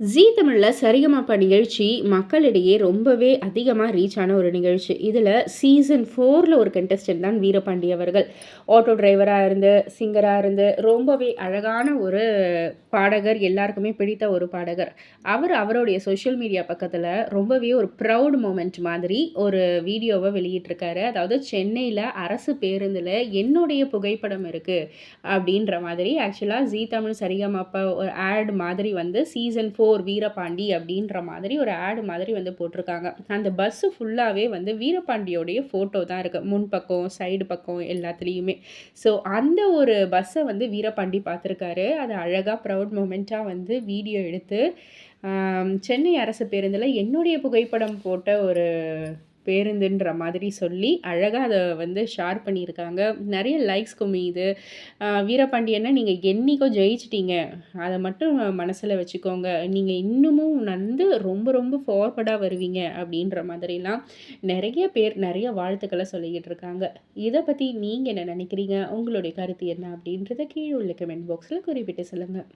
ஜீ தமிழில் சரிகமப நிகழ்ச்சி மக்களிடையே ரொம்பவே அதிகமாக ரீச் ஆன ஒரு நிகழ்ச்சி. இதில் சீசன் ஃபோரில் ஒரு கண்டஸ்டன்ட் தான் வீரபாண்டி அவர்கள். ஆட்டோ டிரைவராக இருந்து சிங்கராக இருந்து ரொம்பவே அழகான ஒரு பாடகர் எல்லாருக்குமே பிடித்த ஒரு பாடகர். அவர் அவருடைய சோஷியல் மீடியா பக்கத்தில் ரொம்பவே ஒரு ப்ரௌட் மூமெண்ட் மாதிரி ஒரு வீடியோவை வெளியிட்டிருக்காரு. அதாவது சென்னையில் அரசு பேருந்தில் என்னுடைய புகைப்படம் இருக்குது அப்படின்ற மாதிரி ஆக்சுவலாக ஜீ தமிழ் சரிகமப்ப ஒரு ஆட் மாதிரி வந்து சீசன் ஃபோர் ஃபோர் வீரபாண்டி அப்படின்ற மாதிரி ஒரு ஆடு மாதிரி வந்து போட்டிருக்காங்க. அந்த பஸ்ஸு ஃபுல்லாகவே வந்து வீரபாண்டியோடைய ஃபோட்டோ தான் இருக்குது முன் பக்கம் சைடு பக்கம் எல்லாத்துலேயுமே. ஸோ அந்த ஒரு பஸ்ஸை வந்து வீரபாண்டி பார்த்துருக்காரு. அது அழகாக ப்ரௌட் மூமெண்ட்டாக வந்து வீடியோ எடுத்து சென்னை அரசு பேருந்தில் என்னுடைய புகைப்படம் போட்ட ஒரு பேருந்துன்ற மாதிரி சொல்லி அழகாக அதை வந்து ஷேர் பண்ணியிருக்காங்க. நிறைய லைக்ஸ் குமியுது வீரபாண்டியனை நீங்கள் என்றைக்கோ ஜெயிச்சிட்டீங்க. அதை மட்டும் மனசில் வச்சுக்கோங்க. நீங்கள் இன்னமும் வந்து ரொம்ப ரொம்ப ஃபார்வர்டாக வருவீங்க அப்படின்ற மாதிரிலாம் நிறைய பேர் நிறைய வாழ்த்துக்களை சொல்லிக்கிட்டு இருக்காங்க. இதை பற்றி நீங்கள் என்ன நினைக்கிறீங்க? உங்களுடைய கருத்து என்ன அப்படின்றத கீழே உள்ள கமெண்ட் பாக்ஸில் குறிப்பிட்டு சொல்லுங்கள்